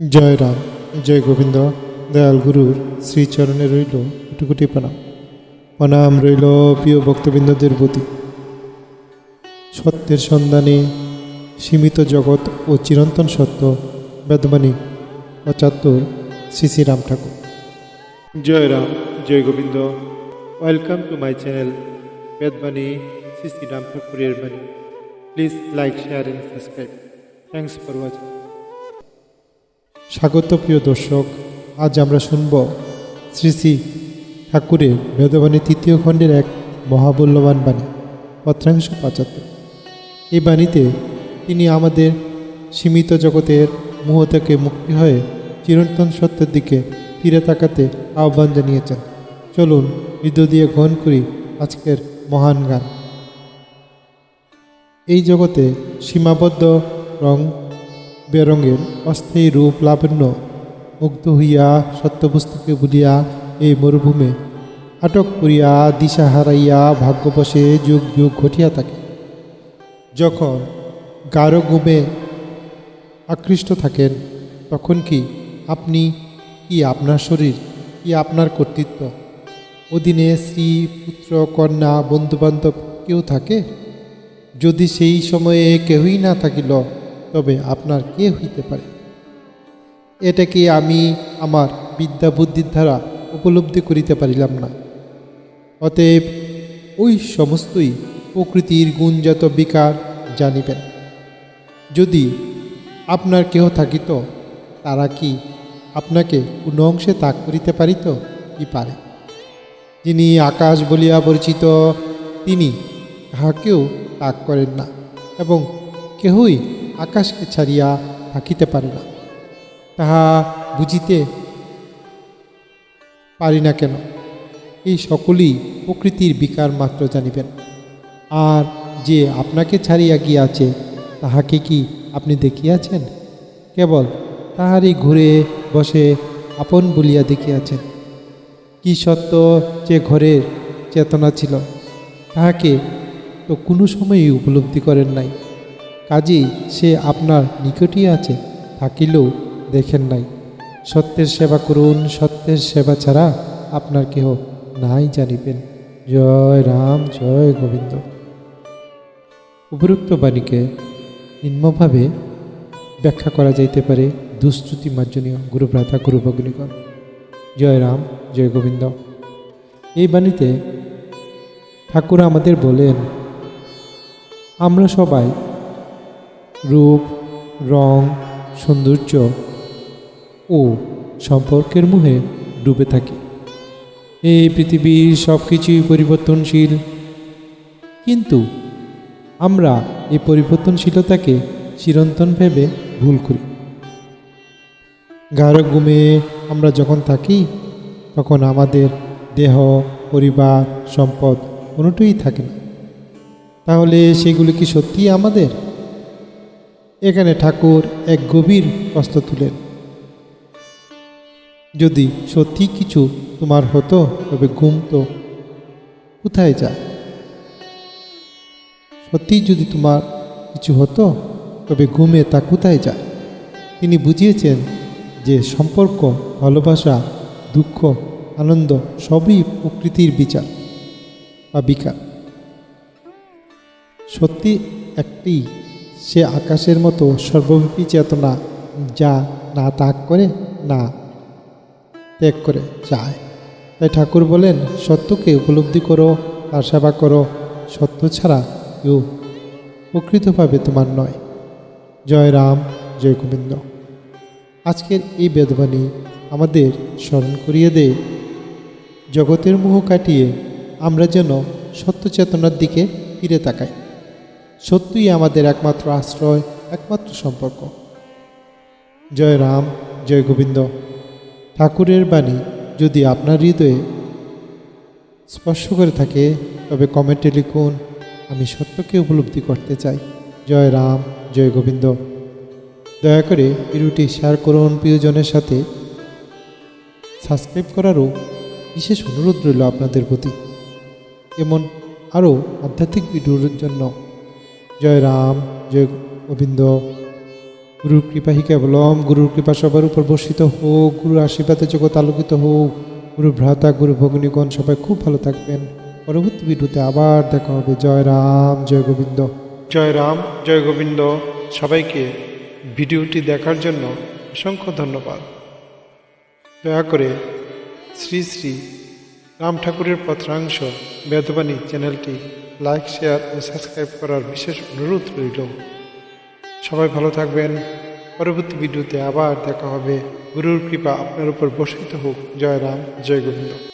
জয় রাম, জয় গোবিন্দ, দয়াল গুরুর শ্রীচরণে রইল কুটি প্রণাম প্রণাম রইল প্রিয় ভক্তবৃন্দদের প্রতি। সত্যের সন্ধানে সীমিত জগৎ ও চিরন্তন সত্য বেদবাণী পঁচাত্তর শ্রী শ্রী রাম ঠাকুর। জয় রাম, জয় Gobinda. Welcome to my channel Vedbani Shri Shri Ram ঠাকুরের বাণী। Please like share and subscribe thanks for watching স্বাগত প্রিয় দর্শক, আজ আমরা শুনব শ্রী শ্রী ঠাকুরের বেদবাণী তৃতীয় খণ্ডের এক মহামূল্যবান বাণী, পত্রাংশ পাচাত্তর। এই বাণীতে তিনি আমাদের সীমিত জগতের মোহ থেকে মুক্তি হয়ে চিরন্তন সত্যের দিকে ফিরে তাকাতে আহ্বান জানিয়েছেন। চলুন হৃদয় দিয়ে গ্রহণ করি আজকের মহান গান। এই জগতে সীমাবদ্ধ রং বেরঙের অস্থায়ী রূপ লাবণ্য মুগ্ধ হইয়া সত্যবস্তুকে ভুলিয়া এই মরুভূমে আটক করিয়া দিশা হারাইয়া ভাগ্যবশে যুগ যুগ ঘটিয়া থাকে। যখন গাঢ় ঘুমে আকৃষ্ট থাকেন, তখন কি আপনি, কি আপনার শরীর, কি আপনার কর্তৃত্ব? অধীনে স্ত্রী, পুত্র, কন্যা, বন্ধুবান্ধব কেউ থাকে? যদি সেই সময়ে কেহই না থাকিল তবে আপনার কে হইতে পারে? এটাকে আমি আমার বিদ্যা বুদ্ধির দ্বারা উপলব্ধি করিতে পারিলাম না? অতএব ওই সমস্তই প্রকৃতির গুণজাত বিকার জানিবেন। যদি আপনার কেহ থাকিত, তারা কি আপনাকে কোনো অংশে তাক করিতে পারিত? কি পারে? যিনি আকাশ বলিয়া পরিচিত, তিনি কাহাকেও তাক করেন না এবং কেহই আকাশকে ছাড়িয়া থাকিতে পারে না। তাহা বুঝিতে পারি না কেন? এই সকলেই প্রকৃতির বিকার মাত্র জানিবেন। আর যে আপনাকে ছাড়িয়া গিয়াছে, তাহাকে কি আপনি দেখিয়াছেন? কেবল তাহারই ঘুরে বসে আপন বলিয়া দেখিয়াছেন। কি সত্য যে ঘরের চেতনা ছিল, তাহাকে তো কোনো সময়ই উপলব্ধি করেন নাই। কাজেই সে আপনার নিকটই আছে, থাকিলেও দেখেন নাই। সত্যের সেবা করুন, সত্যের সেবা ছাড়া আপনার কেহ নাই জানিবেন। জয় রাম, জয় গোবিন্দ। উপরোক্ত বাণীকে নিম্নভাবে ব্যাখ্যা করা যাইতে পারে দুশ্রুতি মার্জনীয় গুরুভ্রাতা গুরু ভগ্নিগণ জয় রাম, জয় গোবিন্দ। এই বাণীতে ঠাকুর আমাদের বলেন, আমরা সবাই রূপ, রং, সৌন্দর্য ও সম্পর্কের মুহে ডুবে থাকি। এই পৃথিবীর সব কিছুই পরিবর্তনশীল। কিন্তু আমরা এই পরিবর্তনশীলতাকে চিরন্তন ভেবে ভুল করি। গাঢ় ঘুমে আমরা যখন থাকি, তখন আমাদের দেহ, পরিবার, সম্পদ কোনোটাই থাকে না। তাহলে সেগুলি কি সত্যিই আমাদের? এখানে ঠাকুর এক গভীর প্রশ্ন তুলেন। যদি সত্যি কিছু তোমার হতো, তবে ঘুম তো কোথায় যায়? সত্যি যদি তোমার কিছু হতো, তবে ঘুমে তা কোথায় যায়? তিনি বুঝিয়েছেন যে সম্পর্ক, ভালোবাসা, দুঃখ, আনন্দ সবই প্রকৃতির বিচার বা বিকার। সত্যি একটি সে আকাশের মতো সর্বব্যাপী চেতনা যা না ত্যাগ করে, না ত্যাগ করে যায়। তাই ঠাকুর বলেন, সত্যকে উপলব্ধি করো, তার সেবা করো। সত্য ছাড়া কেউ প্রকৃতভাবে তোমার নয়। জয় রাম, জয় গোবিন্দ। আজকের এই বেদবাণী আমাদের স্মরণ করিয়ে দেয় জগতের মোহ কাটিয়ে আমরা যেন সত্য চেতনার দিকে ফিরে তাকাই। সত্যই আমাদের একমাত্র আশ্রয়, একমাত্র সম্পর্ক। জয় রাম, জয় গোবিন্দ। ঠাকুরের বাণী যদি আপনার হৃদয়ে স্পর্শ করে থাকে, তবে কমেন্টে লিখুন, আমি সত্যকে উপলব্ধি করতে চাই। জয় রাম, জয় গোবিন্দ। দয়া করে ভিডিওটি শেয়ার করুন প্রিয়জনের সাথে। সাবস্ক্রাইব করারও বিশেষ অনুরোধ রইল আপনাদের প্রতি। এমন আরও আধ্যাত্মিক ভিডিওর জন্য জয় রাম, জয় গোবিন্দ। গুরুর কৃপা হি কেবলম, গুরুর কৃপা সবার উপর বর্ষিত হোক, গুরুর আশীর্বাদে জগৎ আলোকিত হোক। গুরু ভ্রাতা, গুরু ভগিনীগণ সবাই খুব ভালো থাকবেন। পরবর্তী ভিডিওতে আবার দেখা হবে। জয় রাম, জয় গোবিন্দ। জয় রাম, জয় গোবিন্দ। সবাইকে ভিডিওটি দেখার জন্য অসংখ্য ধন্যবাদ। দয়া করে শ্রী শ্রী রাম ঠাকুরের পত্রাংশ বেদবাণী চ্যানেলটি লাইক শেয়ার ও সাবস্ক্রাইব করার বিশেষ অনুরোধ রইল। সবাই ভালো থাকবেন। পরবর্তী ভিডিওতে আবার দেখা হবে। গুরুর কৃপা আপনার উপর বর্ষিত হোক। জয় রাম, জয় গোবিন্দ।